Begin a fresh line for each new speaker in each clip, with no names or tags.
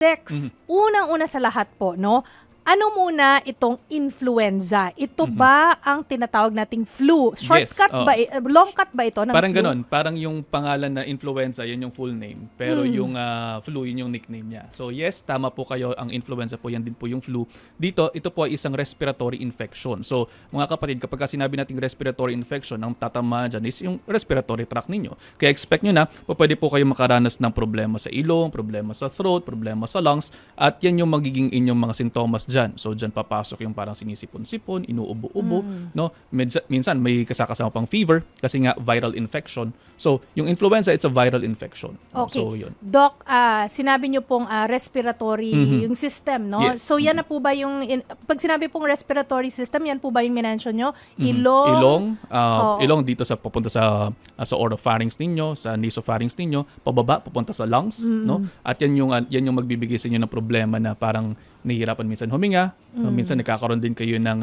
Dex,
Mhm.
unang-una sa lahat po, no? Ano muna itong influenza? Ito
Mhm.
ba ang tinatawag nating flu? Shortcut
oo.
ba? i- eh, Long cut ba ito ng
Parang
flu?
ganon. Parang yung pangalan na influenza, yun yung full name. Pero
Hmm.
yung ah, flu, yun yung nickname niya. So yes, tama po kayo. Ang influenza po, yan din po yung flu. Dito, ito po ay isang respiratory infection. So mga kapatid, kapag ka sinabi nating respiratory infection, ang tatama dyan is yung respiratory tract ninyo. Kaya expect nyo na, po pwede po kayo makaranas ng problema sa ilong, problema sa throat, problema sa lungs, at yan yung magiging inyong mga sintomas dyan. So dyan papasok yung parang sinisipon-sipon, inuubo-ubo, no? Medsa- minsan may kasakasama pang fever kasi nga viral infection. So yung influenza, it's a viral infection. no?
Okay.
So yun.
Doc, ah, sinabi niyo pong ah, respiratory
Mhm.
yung system, no?
Yes.
So yan na po ba yung in- pag sinabi pong respiratory system, yan po ba yung minention niyo? Ilong,
ilong, ah,
Oo.
ilong dito sa papunta sa ah, sa oropharynx ninyo, sa nasopharynx ninyo, pababa papunta sa lungs,
Mm.
no? At yan yung ah, yan yung magbibigay sa inyo ng problema na parang nahihirapan minsan huminga?
Mm.
minsan nagkakaroon din kayo ng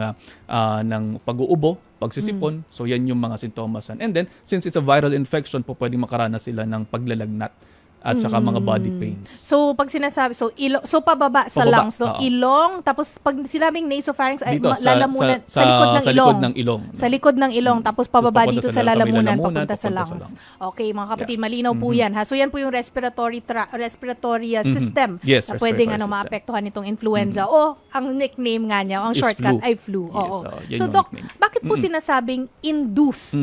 ah, ng pag-uubo, pagsisipon.
Mm.
So yan yung mga sintomas. And then since it's a viral infection, po pwedeng makaranas sila ng paglalagnat at saka mga body
Mm.
pains.
So pag sinasabi, so ilong, so pababa sa
Pababa,
lungs, no?
oo.
Ilong, tapos pag sinabing nasopharynx, ay
Dito
ma-
sa,
lalamunan
sa,
sa, likod ng
sa
ilong.
likod ng ilong.
Sa likod ng ilong, tapos pababa
papunta
dito
sa-
sa,
sa may
lalamunan,
lalamunan,
papunta sa
papunta sa
lungs.
lungs.
Okay, mga kapatid, malinaw po yan. Ha? So yan po yung respiratory tra- respiratory uh, system
Yes,
na pwedeng
respiratory
ano,
system.
maapektuhan itong influenza. O, ang nickname nga niya, ang
Is
shortcut
flu.
ay flu.
Yes,
Oo.
yan
so,
yung
Doc,
nickname.
bakit po sinasabing induced?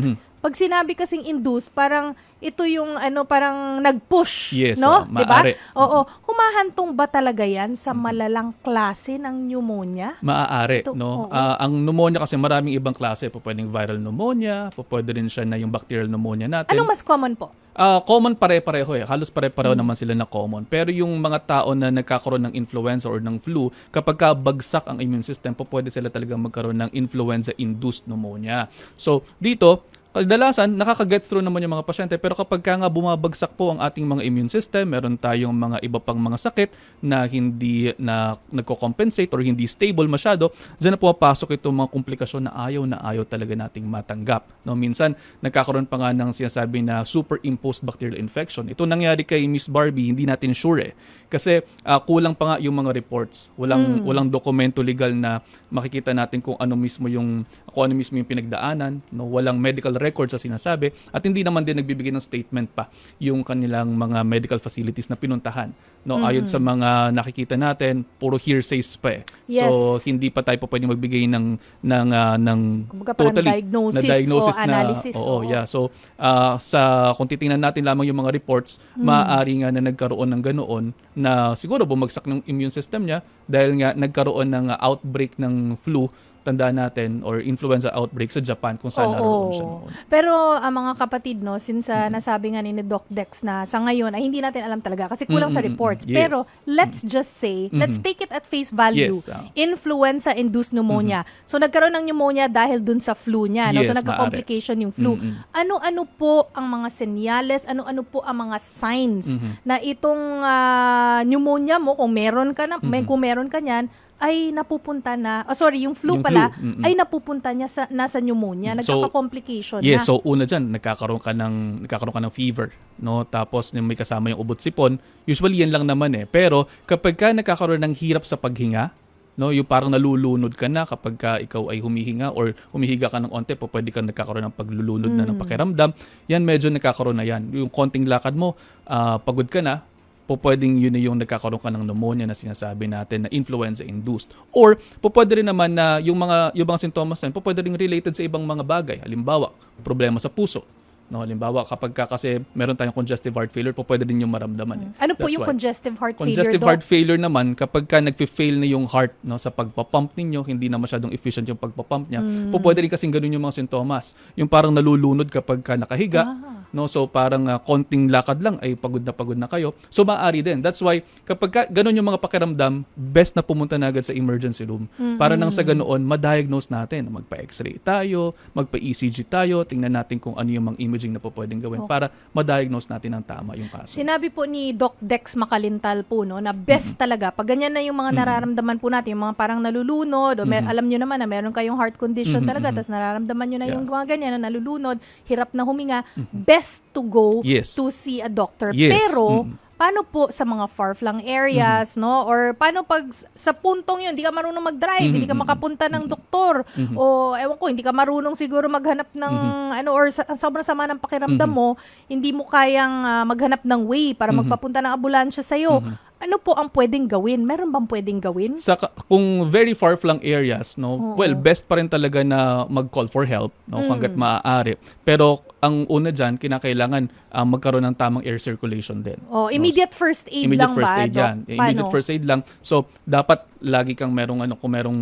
Pag sinabi kasing induced, parang ito yung ano parang nag-push,
Yes,
no?
oo,
'Di ba? Oo, humahantong ba talaga 'yan sa malalang klase ng pneumonia?
Maaari,
Ito, oo.
no? Ah, ang pneumonia kasi maraming ibang klase. Po pwedeng viral pneumonia, po pwede rin siya na yung bacterial pneumonia natin.
Anong mas common po?
Ah, common pare-pareho eh. Halos pare-pareho
Hmm.
naman sila na common. Pero yung mga tao na nagkakaroon ng influenza or ng flu, kapag ka bagsak ang immune system, po pwede sila talagang magkaroon ng influenza-induced pneumonia. So, dito, kadalasan, nakaka-get through naman yung mga pasyente. Pero kapag ka nga bumabagsak po ang ating mga immune system, meron tayong mga iba pang mga sakit na hindi na nagko-compensate or hindi stable masyado, dyan na pumapasok itong mga komplikasyon na ayaw na ayaw talaga nating matanggap. No, minsan, nagkakaroon pa nga ng sinasabi na superimposed bacterial infection. Ito nangyari kay Miss Barbie, hindi natin sure eh. Kasi ah, kulang pa nga yung mga reports. Walang walang dokumento legal na makikita natin kung ano mismo yung kung ano mismo yung pinagdaanan, no? Walang medical record sa sinasabi at hindi naman din nagbibigay ng statement pa yung kanilang mga medical facilities na pinuntahan. No, ayon sa mga nakikita natin, puro hearsays pa eh.
Yes.
So hindi pa tayo pa pwedeng magbigay ng ng ah, ng
Kumbaga
totally
diagnosis
na diagnosis
o analysis,
Na, oo,
oo.
yeah. So, ah, sa kung titingnan natin lamang yung mga reports,
Hmm.
maaari nga na nagkaroon ng ganoon na siguro bumagsak ng immune system niya dahil nga nagkaroon ng ah, outbreak ng flu tandaan natin or influenza outbreak sa Japan kung saan naroon siya noon.
Pero ang mga kapatid, no, since uh, nasabi nga ni Doc Dex na sa ngayon ay hindi natin alam talaga kasi kulang sa
Mm, mm,
reports.
yes.
Pero let's just say, let's take it at face value.
Yes, ah.
Influenza-induced pneumonia. So nagkaroon ng pneumonia dahil dun sa flu niya. No? So
Yes,
nagka-complication yung flu.
Mm-mm.
Ano-ano po ang mga senyales, ano-ano po ang mga signs
Mhm.
na itong ah, pneumonia mo, kung meron ka na, may,
Mhm.
kung meron ka niyan, ay napupunta na, oh, sorry, yung flu
Yung
pala,
flu, mm-mm.
ay napupunta niya sa, nasa pneumonia,
So,
nagkaka-complication
Yes,
na.
so una diyan nagkakaroon ka ng nagkakaroon ka ng fever, no? Tapos yung may kasama yung ubot sipon. Usually yan lang naman eh. Pero kapag ka nagkakaroon ng hirap sa paghinga, no, yung parang nalulunod ka na kapag ka ikaw ay humihinga or humihiga ka ng onte, po pwede ka nagkakaroon ng paglulunod na ng pakiramdam. Yan medyo nagkakaroon na yan. Yung konting lakad mo, ah, pagod ka na, po pwedeng yun yung nagkakaroon ka ng pneumonia na sinasabi natin na influenza-induced. Or po pwede rin naman na yung mga, yung mga sintomas na yun, po pwede rin related sa ibang mga bagay. Halimbawa, problema sa puso. No, halimbawa, kapag ka kasi meron tayong congestive heart failure, po pwede din yung maramdaman. Eh.
Ano po
That's
yung
why.
congestive heart
Congestive
failure,
heart failure naman, kapag ka nagfe-fail na yung heart no, sa pagpapump ninyo, hindi na masyadong efficient yung pagpapump niya,
Hmm.
po pwede rin kasing ganun yung mga sintomas. Yung parang nalulunod kapag ka nakahiga,
Ah.
No? So parang ah, konting lakad lang ay pagod na pagod na kayo. So maaari din. That's why kapag ka, ganun yung mga pakiramdam best na pumunta na agad sa emergency room. Para nang sa ganoon ma-diagnose natin. Magpa-x-ray tayo magpa-ECG tayo. Tingnan natin kung ano yung mga imaging na po pwedeng gawin para ma-diagnose natin ng tama yung kaso.
Sinabi po ni Doc Dex Makalintal po no na best talaga pag ganyan na yung mga nararamdaman po natin, yung mga parang nalulunod o may, alam nyo naman na meron kayong heart condition
Mhm,
talaga
mhm.
tapos nararamdaman nyo na
Yeah.
yung mga ganyan na nalulunod, hirap na huminga, best to go
Yes.
to see a doctor.
Yes,
Pero
mhm.
paano po sa mga far-flung areas, no? Or paano pag sa puntong yun, hindi ka marunong mag-drive,
Mhm,
hindi ka makapunta ng doktor,
Mhm.
o ewan ko, hindi ka marunong siguro maghanap ng, ano, or sa, sobrang sama ng pakiramdam
Mhm.
mo, hindi mo kayang ah, maghanap ng way para
Mhm.
magpapunta ng ambulansya sa'yo.
Mhm.
Ano po ang pwedeng gawin? Meron bang pwedeng gawin?
sa kung very far flung areas no
Oo.
well best pa rin talaga na mag-call for help no
Mm.
hangga't maaari pero ang una diyan kinakailangan ah, magkaroon ng tamang air circulation din
Oh, immediate first aid
immediate
lang
first
ba?
aid yan immediate first aid lang so dapat lagi kang merong ano kung merong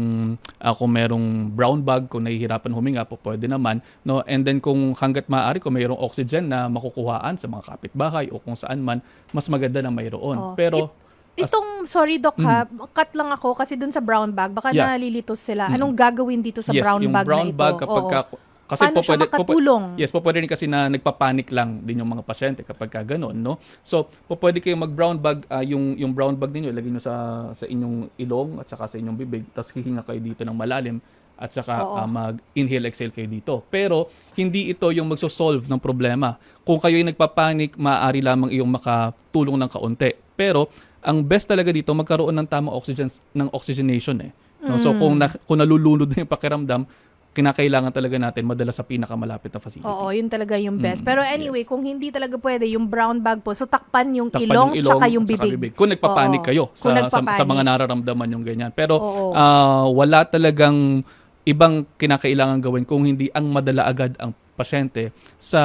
ah, kung merong brown bag kung nahihirapan huminga po pwede naman no and then kung hangga't maaari kung mayroong oxygen na makukuhaan sa mga kapitbahay o kung saan man mas maganda na mayroon
Oh.
pero
Itong, sorry Doc ha, cut lang ako kasi dun sa brown bag, baka
Mm. Yeah.
nalilitos sila.
Mm.
Anong gagawin dito sa
yes,
brown
yung
bag
brown
na ito?
bag kapag
Oo.
ka, kasi
Paano
po
siya
pwede, po, pwede-
makatulong?
Yes, po pwede rin kasi na nagpapanik lang din yung mga pasyente kapag ka ganun, no? So, po pwede kayong mag-brown bag, ah, yung, yung brown bag ninyo, ilagay nyo sa, sa inyong ilong at saka sa inyong bibig, tapos hihinga kayo dito ng malalim at saka
Oo.
ah, mag-inhale, exhale kayo dito. Pero, hindi ito yung magsosolve ng problema. Kung kayo ay nagpapanik, maaari lamang iyong makatulong ng kaunti. Pero, ang best talaga dito, magkaroon ng tamang oxygen, ng oxygenation eh. No? So, kung, na, kung nalulunod na yung pakiramdam, kinakailangan talaga natin madala sa pinakamalapit na facility.
Oo, yun talaga yung best.
Mm,
Pero anyway,
yes.
kung hindi talaga pwede, yung brown bag po, so takpan yung
Takpan
ilong,
yung
tsaka yung
at saka
bibig.
Kung nagpapanik
Oo.
kayo
Kung
sa, sa, sa
nagpapanik.
mga nararamdaman yung ganyan. Pero
Oo.
ah, wala talagang ibang kinakailangan gawin kung hindi ang madala agad ang pasyente sa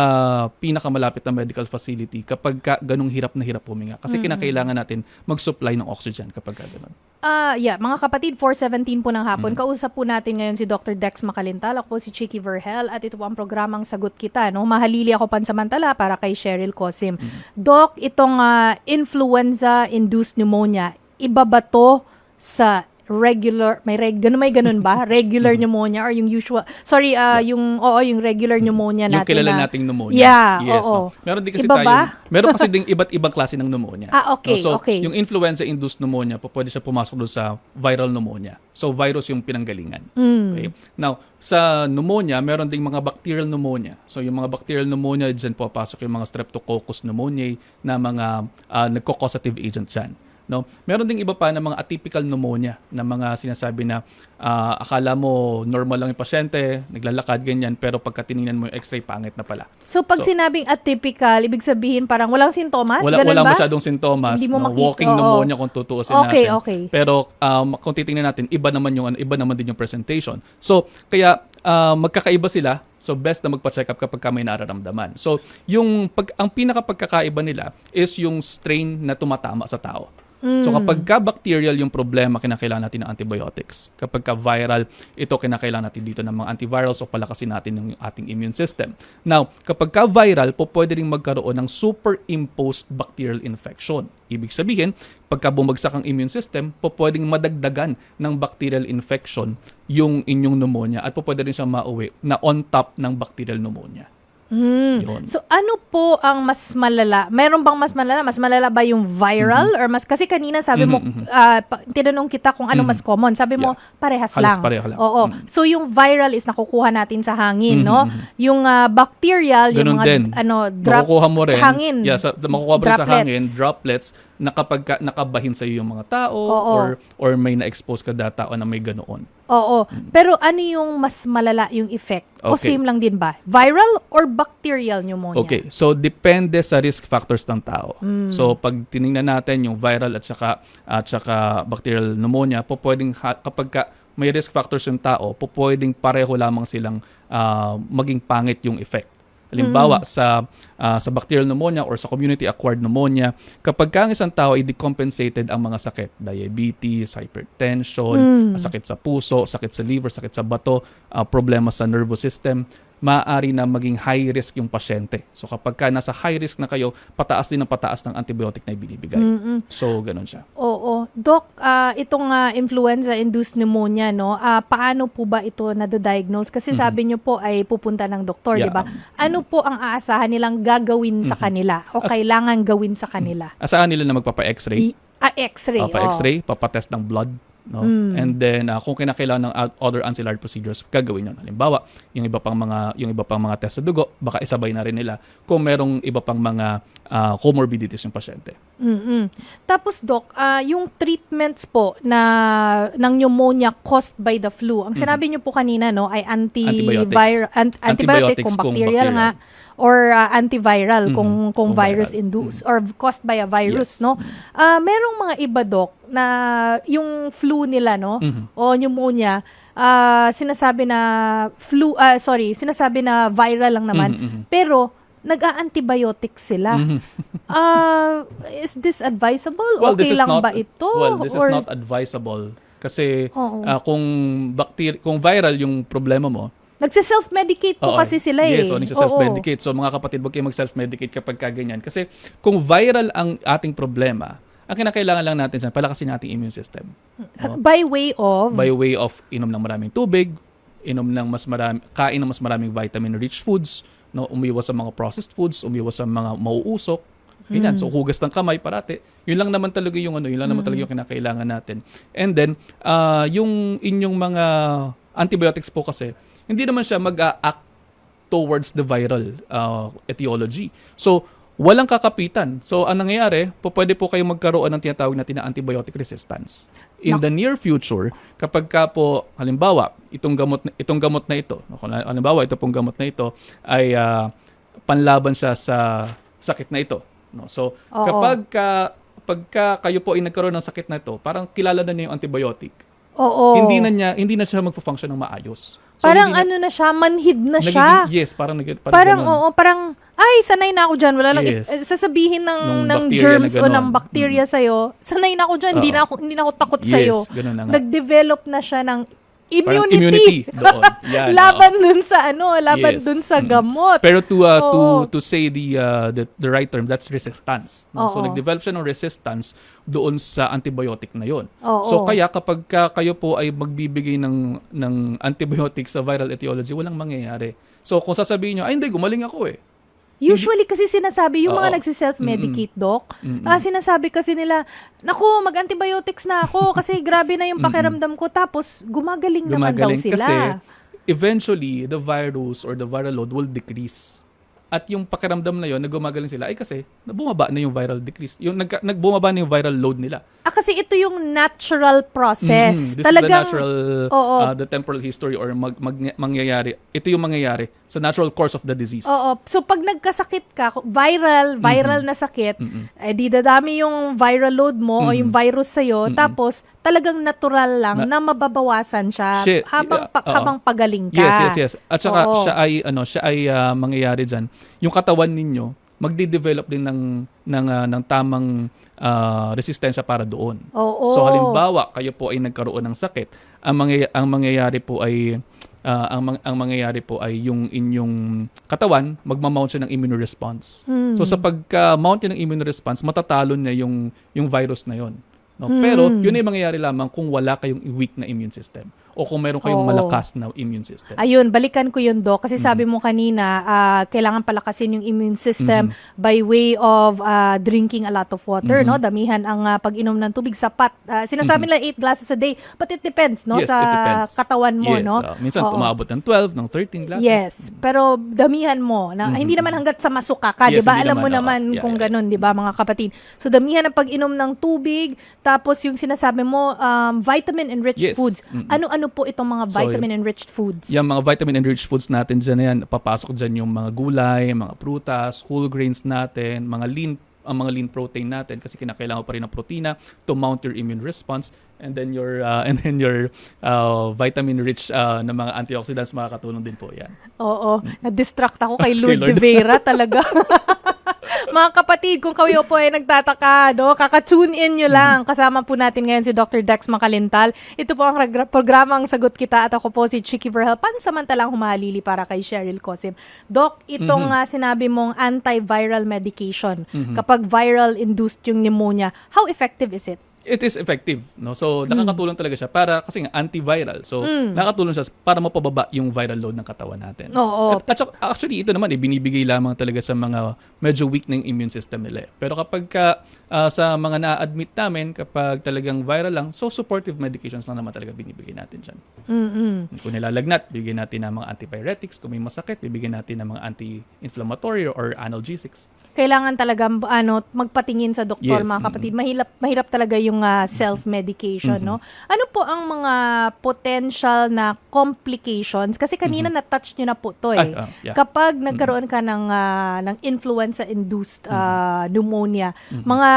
pinakamalapit na medical facility kapag ka, ganong hirap na hirap huminga. Kasi kinakailangan natin mag-supply ng oxygen kapag ka ganun.
Ah, yeah, mga kapatid, 4:17 po ng hapon.
Mm.
Kausap po natin ngayon si Dr. Dex Makalintal. Ako po si Chicky Verhel at ito po ang programang Sagot Kita. No? Mahalili ako pansamantala para kay Cheryl Cosim.
Mm.
Doc, itong ah, influenza-induced pneumonia, iba ba to sa regular, may reg, ganun, may ganun ba? Regular pneumonia or yung usual, sorry, ah, yung, oo, yung regular pneumonia
Yung
natin
kilala
na,
nating pneumonia.
Yeah,
yes,
oo.
no? Meron din kasi
Iba
tayong,
ba?
meron kasi ding iba't ibang klase ng pneumonia.
Ah, okay,
No? So,
okay.
yung influenza-induced pneumonia, po pwede siya pumasok doon sa viral pneumonia. So, virus yung pinanggalingan.
Mm.
Okay? Now, sa pneumonia, meron ding mga bacterial pneumonia. So, yung mga bacterial pneumonia, dyan po pasok yung mga streptococcus pneumoniae na mga uh, nagko-causative agent dyan. No? Meron ding iba pa na mga atypical pneumonia na mga sinasabi na ah, akala mo normal lang yung pasyente, naglalakad ganyan, pero pagka tinignan mo yung x-ray, pangit na pala.
So, pag
So-
sinabing atypical, ibig sabihin parang walang sintomas?
wala
ganun
wala
ba?
masyadong sintomas,
Hindi mo
no?
makita,
walking
oo.
pneumonia kung tutuusin
Okay,
natin.
okay.
Pero um, kung titingnan natin, iba naman yung ano, iba naman din yung presentation. So, kaya ah, magkakaiba sila. So best na magpa-check up kapag ka may nararamdaman. So, yung pag ang pinaka pagkakaiba nila is yung strain na tumatama sa tao. So
Mm.
kapag ka bacterial yung problema, kinakailangan natin ng antibiotics. Kapag ka viral, ito kinakailangan natin dito ng mga antivirals o palakasin natin ng ating immune system. Now, kapag ka viral, po pwede rin magkaroon ng superimposed bacterial infection. Ibig sabihin, pagka bumagsak ang immune system, po pwedeng madagdagan ng bacterial infection yung inyong pneumonia at po pwede rin siyang mauwi na on top ng bacterial pneumonia. Yun.
So ano po ang mas malala? Meron bang mas malala? Mas malala ba yung viral or mas kasi kanina sabi mo
Mhm, mhm.
ah, pa- tinanong kita kung ano
Mhm.
mas common. Sabi mo parehas
Halos
lang.
pareho lang.
Oo.
Mhm.
So yung viral is nakukuha natin sa hangin,
Mhm,
no?
mhm.
Yung ah, bacterial, yung
Ganun
mga
din.
ano drop
makukuha mo rin.
hangin.
Yeah, sa, makukuha mo rin sa
Droplets.
hangin, droplets, na kapag ka, nakabahin sa iyo yung mga tao
Oo.
or or may na-expose ka na tao na may ganoon.
Oo. Pero ano yung mas malala yung effect? O
Okay.
same lang din ba? Viral or bacterial pneumonia?
Okay, so depende sa risk factors ng tao.
Mm.
So pag tiningnan natin yung viral at saka at saka bacterial pneumonia, po pwedeng ha- kapag ka may risk factors yung tao, po pwedeng pareho lamang silang ah, maging pangit yung effect. Halimbawa sa ah, sa bacterial pneumonia or sa community acquired pneumonia, kapag ka ang isang tao ay decompensated ang mga sakit, diabetes, hypertension,
Mm.
sakit sa puso, sakit sa liver, sakit sa bato, ah, problema sa nervous system, maaari na maging high risk yung pasyente. So kapag ka nasa high risk na kayo, pataas din ang pataas ng antibiotic na ibinibigay.
Mm-mm.
So ganun siya.
Doc, ah, itong ah, influenza-induced pneumonia, no, ah, paano po ba ito na-diagnose? Kasi
Mhm.
sabi niyo po ay pupunta ng doktor,
Yeah,
di ba? Ano po ang aasahan nilang gagawin sa
Mhm.
kanila o
As-
kailangan gawin sa kanila?
Asahan nila na magpapa-x-ray,
I- ah, x-ray. oo.
papa-x-ray, papatest ng blood, No? And then uh, kung kinakailangan ng other ancillary procedures, gagawin yun. Halimbawa, yung iba pang mga yung iba pang mga test sa dugo, baka isabay na rin nila kung merong iba pang mga uh, comorbidities yung pasyente.
mm Tapos doc, ah, yung treatments po na ng pneumonia caused by the flu. Ang sinabi niyo po kanina no ay antiviral
Antibiotics.
ant- antibiotic
Antibiotics
kung
kung
bacterial nga or ah, antiviral
Mhm,
kung kung
kung
virus
viral.
induced or caused by a virus
Yes.
no. Ah, merong mga iba doc na yung flu nila no
Mhm.
o pneumonia ah, sinasabi na flu ah, sorry, sinasabi na viral lang naman.
Mhm, mhm.
Pero nag-a-antibiotic sila.
Mhm.
Ah, is this advisable?
Well,
okay
this is
lang
not-
ba ito?
Well, this
Or-
is not advisable kasi
Oo.
uh, kung bacteria kung viral yung problema mo,
Nagse-self-medicate po
Oo.
kasi sila eh.
Yes, o self-medicate. So mga kapatid, huwag kayong mag-self-medicate kapag kaganyan. Kasi kung viral ang ating problema, ang kinakailangan lang natin dyan, palakasin natin immune system.
Oo. By way of...
By way of inom ng maraming tubig, inom ng mas marami, kain ng mas maraming vitamin-rich foods, no, umiwas sa mga processed foods, umiwas sa mga mauusok, Ganyan.
Hmm.
So hugas ng kamay parati. Yun lang naman talaga yung ano, yun lang naman
Hmm.
talaga yung kinakailangan natin. And then ah yung inyong mga antibiotics po kasi hindi naman siya mag-act towards the viral uh, etiology. So walang kakapitan. So ang nangyayari, po pwede po kayong magkaroon ng tinatawag natin na antibiotic resistance. In
Nak-
the near future, kapag ka po halimbawa, itong gamot na, itong gamot na ito, no, halimbawa ito pong gamot na ito ay ah, panlaban siya sa sakit na ito. No? So,
Oo.
kapag ka, pagka kayo po ay nagkaroon ng sakit na ito, parang kilala na niya yung antibiotic.
Oo.
Hindi na niya hindi na siya magfo-function ng maayos. So,
parang
hindi
ano na siya, manhid na
nagiging-
siya.
Yes, parang nag parang,
Parang,
ganun.
oo, parang, ay, sanay na ako dyan. Wala lang,
Yes.
eh, sasabihin ng,
Nung
ng germs
na
o ng bacteria sa'yo, sanay na ako dyan. Hindi na ako, hindi na ako takot
yes, na nga.
Nag-develop na siya ng
Parang
immunity.
immunity doon. Yan,
laban dun sa ano, laban
Yes.
dun sa
Mm.
gamot.
Pero to uh, to
Oo.
to say the uh, the, the right term, that's resistance. No? So
Oo.
nag-develop siya ng resistance doon sa antibiotic na 'yon.
Oo.
So kaya kapag ka kayo po ay magbibigay ng ng antibiotic sa viral etiology, walang mangyayari. So kung sasabihin niyo, ay hindi gumaling ako eh.
Usually kasi sinasabi, yung mga
Oo.
nagsiself-medicate, doc, ah, sinasabi kasi nila, naku, mag-antibiotics na ako kasi grabe na yung pakiramdam ko. Tapos, gumagaling, naman daw
Gumagaling
sila.
kasi eventually the virus or the viral load will decrease. At yung pakiramdam na yon na gumagaling sila ay kasi nabumaba na yung viral decrease. Yung nagka, nagbumaba na yung viral load nila.
ah, kasi ito yung natural process.
Mhm. This
Talagang,
is the natural,
Oo.
uh, the temporal history or mag, mag- mangyayari. Ito yung mangyayari sa natural course of the disease.
Oo. So, pag nagkasakit ka, viral, viral na sakit,
Mm-mm.
eh di dadami yung viral load mo o yung virus sa'yo. Tapos, talagang natural lang na, mababawasan siya
Siya-
habang, pa-
uh,
habang pagaling ka.
Yes, yes, yes. At saka
Oo.
siya ay ano, siya ay uh, mangyayari diyan. Yung katawan ninyo magde-develop din ng ng uh, ng tamang uh, resistensya para doon.
Oo.
So halimbawa, kayo po ay nagkaroon ng sakit, ang mangyay- ang mangyayari po ay ah, ang ang mangyayari po ay yung inyong katawan magma-mount siya ng immune response.
Hmm.
So sa pagka-mount ng immune response, matatalo niya yung yung virus na yon. No?
Hmm.
Pero yun ay mangyayari lamang kung wala kayong weak na immune system o kung meron kayong
Oo.
malakas na immune system.
Ayun, balikan ko yun, Doc. Kasi
Mm-hmm.
sabi mo kanina, ah, kailangan palakasin yung immune system
Mm-hmm.
by way of ah, drinking a lot of water, no? Damihan ang ah, pag-inom ng tubig sapat. Ah, sinasabi nila 8 glasses a day, but it depends, no?
Mm-hmm. Yes,
sa
it depends.
katawan mo,
yes,
no?
ah, minsan
Oo.
umabot ng 12, ng 13 glasses.
Yes, pero damihan mo. Na, Hindi naman hanggat sa masuka ka,
Mm-hmm. Yes,
'di ba?
hindi
Alam mo
naman, oo.
naman
Yeah,
kung
yeah.
ganun, 'di ba, mga kapatid. So damihan ang pag-inom ng tubig, tapos yung sinasabi mo um, vitamin enriched
Yes,
foods.
mm-mm.
Ano-ano po itong mga
So,
vitamin enriched foods?
Yung mga vitamin enriched foods natin dyan yan, papasok dyan yung mga gulay, mga prutas, whole grains natin, mga lean ang mga lean protein natin kasi kinakailangan pa rin ng protina to mount your immune response and then your uh, and then your uh, vitamin rich uh, na mga antioxidants makakatulong din po yan.
Oo, na-distract ako kay Lord,
Lord.
de Vera talaga. Mga kapatid, kung kayo po ay nagtataka, no, kaka-tune in nyo lang. Kasama po natin ngayon si Dr. Dex Makalintal. Ito po ang programang Sagot Kita at ako po si Chicky Verhel. Pansamantalang humalili para kay Cheryl Cosim. Doc, itong ah, sinabi mong antiviral medication, kapag viral-induced yung pneumonia, how effective is it?
It is effective, no? So nakakatulong talaga siya para kasi nga antiviral. So nakakatulong siya para mapababa yung viral load ng katawan natin.
Oo.
At, at saka, actually ito naman eh, binibigay lamang talaga sa mga medyo weak ng immune system nila. eh. Pero kapag ka, ah, sa mga na-admit namin kapag talagang viral lang, so supportive medications lang naman talaga binibigay natin diyan.
Mm-mm.
Kung nilalagnat, bibigyan natin ng mga antipyretics. Kung may masakit, bibigyan natin ng mga anti-inflammatory or analgesics.
Kailangan talaga ano magpatingin sa doktor
Yes,
mga
mm.
kapatid. Mahirap mahirap talaga yung ah, self-medication, no? Ano po ang mga potential na complications? Kasi kanina na-touch niyo na po 'to eh.
Ay, ah, yeah.
Kapag nagkaroon ka ng ah, ng influenza-induced ah, pneumonia,
Mm-hmm.
mga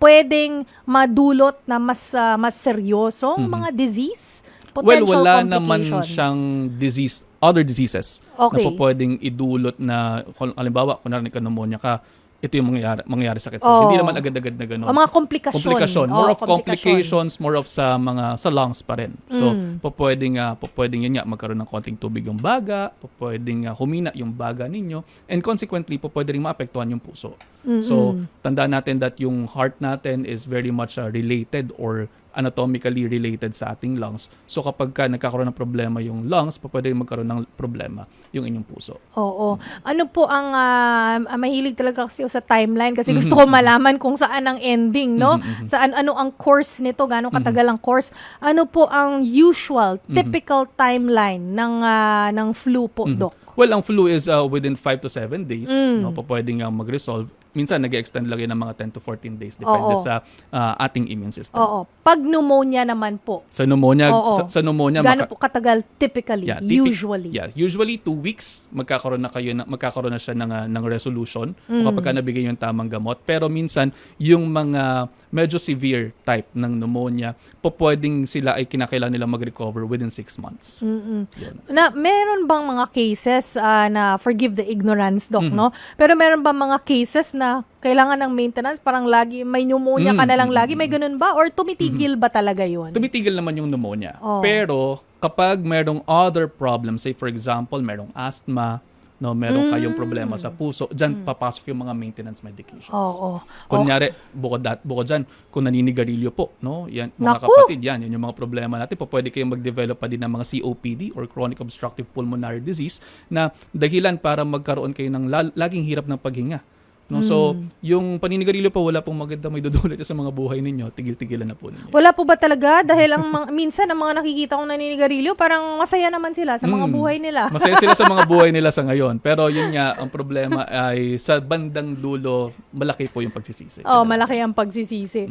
pwedeng madulot na mas ah, mas seryosong mga disease,
Mm-hmm. Well,
potential
wala naman siyang disease, other diseases
Okay.
na po pwedeng idulot na, halimbawa, kung narinig ka pneumonia ka, ito yung mangyayari, mangyayari sa kanya.
Oo.
Hindi naman agad-agad na gano'n.
O mga komplikasyon.
Komplikasyon.
Oo,
More of
komplikasyon.
complications, more of sa mga sa lungs pa rin. So,
Mm.
po pwedeng, ah, po pwedeng yun nga, magkaroon ng konting tubig yung baga, po pwedeng ah, humina yung baga ninyo, and consequently, po pwede rin maapektuhan yung puso. So, tandaan natin that yung heart natin is very much ah, related or anatomically related sa ating lungs. So, kapag ka nagkakaroon ng problema yung lungs, pwede magkaroon ng problema yung inyong puso.
Oo. Ano po ang ah, mahilig talaga kasi sa timeline kasi
Mm-hmm.
gusto ko malaman kung saan ang ending, no? Saan ano ang course nito, gaano
Mm-hmm.
katagal ang course? Ano po ang usual,
Mm-hmm.
typical timeline ng ah, ng flu po,
Mhm.
doc?
Well, ang flu is uh, within 5 to 7 days.
Mm.
No, po pwedeng uh, mag-resolve. Minsan, nag extend lang yan ng mga 10 to 14 days. Depende
Oo.
sa uh, ating immune system.
Oo. Pag pneumonia naman po,
Sa pneumonia,
Oo.
sa, sa pneumonia,
gaano
maka-
po katagal typically,
Yeah, typi-
usually?
Yeah, usually two weeks magkakaroon na kayo na, magkakaroon na siya ng ah, ng resolution
Mm.
o kapag ka nabigay yung tamang gamot. Pero minsan yung mga medyo severe type ng pneumonia, po pwedeng sila ay kinakailangan nila mag-recover within six months. Yun.
Na meron bang mga cases ah, na forgive the ignorance doc
Mhm.
no? Pero meron bang mga cases na kailangan ng maintenance parang lagi may pneumonia ka
Mm,
na lang
mm,
lagi may ganun ba or tumitigil ba talaga 'yon?
Tumitigil naman yung pneumonia.
Oo.
Pero kapag merong other problems, say for example, merong asthma, no, meron kayong problema sa puso, diyan papasok yung mga maintenance medications.
Oo.
Kunyari, bukod, dat, bukod dyan, kung naninigarilyo po, no? Yan, mga
Naku!
kapatid, yan, yun yung mga problema natin. Po, pwede kayong mag-develop pa din ng mga COPD or chronic obstructive pulmonary disease na dahilan para magkaroon kayo ng la- laging hirap ng paghinga. No? So, yung paninigarilyo po, wala pong maganda may dudulot sa mga buhay ninyo. Tigil-tigilan na po ninyo.
Wala po ba talaga dahil ang mga, minsan ang mga nakikita kong naninigarilyo parang masaya naman sila sa mga
Mm.
buhay nila.
Masaya sila sa mga buhay nila sa ngayon. Pero yun nga, ang problema ay sa bandang dulo, malaki po yung pagsisisi.
Oh, malaki ang pagsisisi.